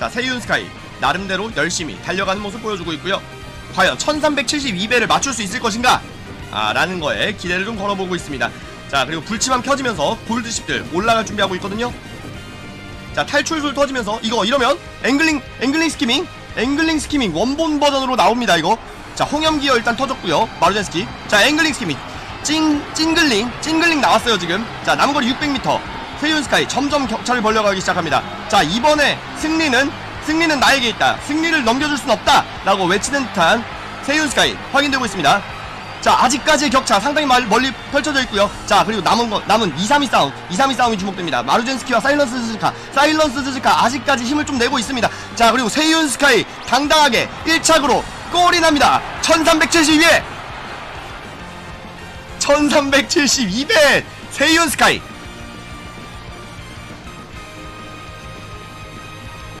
자 세윤 스카이 나름대로 열심히 달려가는 모습 보여주고 있고요. 과연 1372배를 맞출 수 있을 것인가? 아 라는 거에 기대를 좀 걸어보고 있습니다. 자 그리고 불침함 켜지면서 골드십들 올라갈 준비하고 있거든요. 자 탈출술 터지면서 이거 이러면 앵글링 앵글링 스키밍 앵글링 스키밍 원본 버전으로 나옵니다 이거 자 홍염기어 일단 터졌고요 마루젠스키 자 앵글링 스키밍 찡 찡글링 찡글링 나왔어요 지금 자 남은 거리 600m 세윤 스카이 점점 격차를 벌려가기 시작합니다. 자 이번에 승리는 승리는 나에게 있다. 승리를 넘겨줄 순 없다. 라고 외치는 듯한 세윤 스카이 확인되고 있습니다. 자 아직까지의 격차 상당히 말- 멀리 펼쳐져 있고요. 자 그리고 남은 거 남은 2, 3, 2 싸움 2, 3, 2 싸움이 주목됩니다. 마루젠스키와 사일런스 스즈카 사일런스 스즈카 아직까지 힘을 좀 내고 있습니다. 자 그리고 세윤 스카이 당당하게 1착으로 골이 납니다. 1372회! 1372배 세윤 스카이